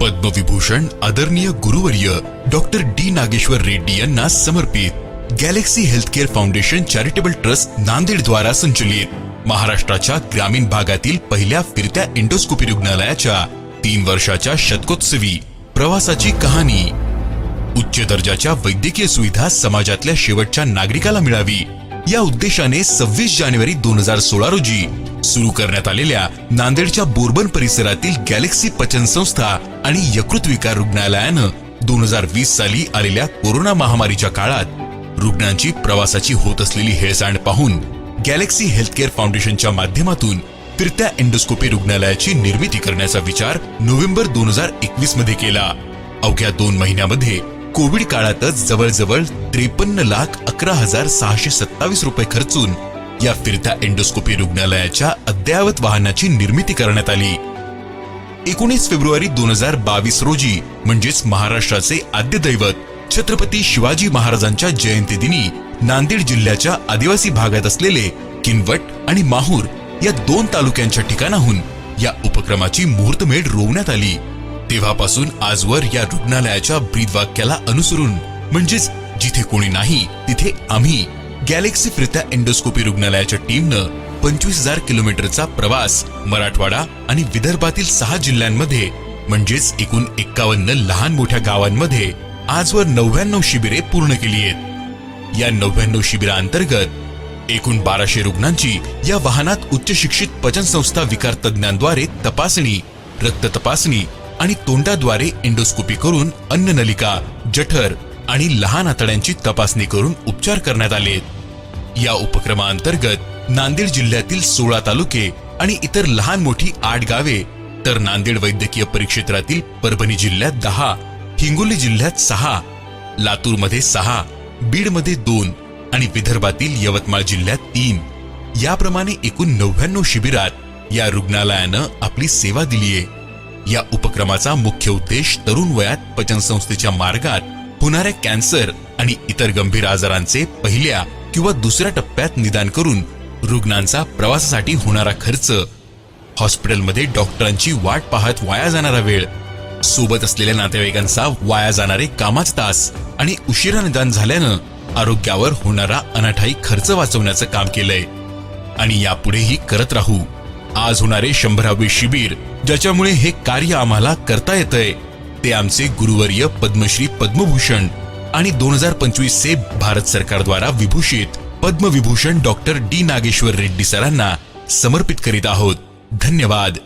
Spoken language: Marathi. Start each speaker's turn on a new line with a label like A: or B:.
A: पद्मविभूषण आदरणीय गुरुवर्य डॉक्टर डी नागेश्वर रेड्डी यांना समर्पित Galaxy healthcare foundation charitable trust Nanded द्वारा संचलित महाराष्ट्राच्या ग्रामीण भागातील पहिल्या फिरत्या इंडोस्कोपी रुग्णालयाच्या तीन वर्षाच्या शतकोत्सवी प्रवासाची कहाणी. उच्च दर्जाच्या वैद्यकीय सुविधा समाजातल्या शेवटच्या नागरिकाला मिळावी. या उद्देशाने सव्वीस जानेवारी दोन हजार सोळा रोजी सुरू करण्यात आलेल्या नांदेडच्या बोरबन परिसरातील गॅलेक्सी पचन संस्था आणि यकृत विकार रुग्णालयानं दोन हजार वीस साली आलेल्या कोरोना महामारीच्या काळात रुग्णांची प्रवासाची होत असलेली हेळसांड पाहून गॅलेक्सी हेल्थकेअर फाउंडेशनच्या माध्यमातून फिरत्या एंडोस्कोपी रुग्णालयाची निर्मिती करण्याचा विचार नोव्हेंबर दोन हजार एकवीसमध्ये केला. अवघ्या दोन महिन्यामध्ये कोविड काळातच जवळजवळ त्रेपन्न लाख अकरा हजार सहाशे सत्तावीस रुपये खर्चून या फिरत्या एंडोस्कोपी रुग्णालयाच्या अद्ययावत वाहनाची निर्मिती करण्यात आली. एकोणीस फेब्रुवारी दोन हजार बावीस रोजी म्हणजेच महाराष्ट्राचे आद्य दैवत छत्रपती शिवाजी महाराजांच्या जयंती दिनी नांदेड जिल्ह्याच्या आदिवासी भागात असलेले किनवट आणि माहूर या दोन तालुक्यांच्या ठिकाणाहून या उपक्रमाची मुहूर्तमेढ रोवण्यात आली. तेव्हापासून आजवर या रुग्णालयाच्या ब्रीदवाक्याला अनुसरून म्हणजेच जिथे कोणी नाही तिथे आम्ही गॅलेक्सी फिरत्या एंडोस्कोपी रुग्णालयाच्या टीमनं पंचवीस हजार किलोमीटरचा प्रवास मराठवाडा आणि विदर्भातील सहा जिल्ह्यांमध्ये म्हणजेच एकूण एक्कावन्न लहान मोठ्या गावांमध्ये आजवर नव्याण्णव शिबिरे पूर्ण केली आहेत. या नव्याण्णव शिबिरांतर्गत एकूण बाराशे रुग्णांची या वाहनात उच्च शिक्षित पचन संस्था विकार तज्ञांद्वारे तपासणी रक्त तपासणी आणि तोंडाद्वारे एंडोस्कोपी करून अन्न नलिका जठर आणि लहान आतड्यांची तपासणी करून उपचार करण्यात आले या उपक्रमाअंतर्गत नांदेड जिल्ह्यातील सोळा तालुके आणि इतर लहान मोठी आठ गावे तर नांदेड वैद्यकीय परिक्षेत्रातील परभणी जिल्ह्यात दहा हिंगोली जिल्ह्यात सहा लातूरमध्ये सहा बीडमध्ये दोन आणि विदर्भातील यवतमाळ जिल्ह्यात तीन. याप्रमाणे एकूण नव्याण्णव शिबिरात या रुग्णालयानं आपली सेवा दिलीये. या उपक्रमाचा मुख्य उद्देश तरुण वयात पचनसंस्थेच्या मार्गात होणाऱ्या कॅन्सर आणि इतर गंभीर आजारांचे पहिल्या किंवा दुसऱ्या टप्प्यात निदान करून रुग्णांचा प्रवासासाठी होणारा खर्च हॉस्पिटलमध्ये डॉक्टरांची वाट पाहत वाया जाणारा वेळ सोबत असलेल्या नातेवाईकांचा वाया जाणारे कामाच तास आणि उशिरा निदान झाल्यानं आरोग्यावर होणारा अनाठाई खर्च वाचवण्याचं काम केलंय. आणि यापुढेही करत राहू. आज होणारे शंभरावे शिबिर ज्याच्यामुळे हे कार्य आम्हाला करता येतंय ते आमचे गुरुवर्य पद्मश्री पद्मभूषण आणि दोन हजार पंचवीस चे भारत सरकारद्वारा विभूषित पद्मविभूषण डॉक्टर डी नागेश्वर रेड्डी सरांना समर्पित करीत आहोत. धन्यवाद.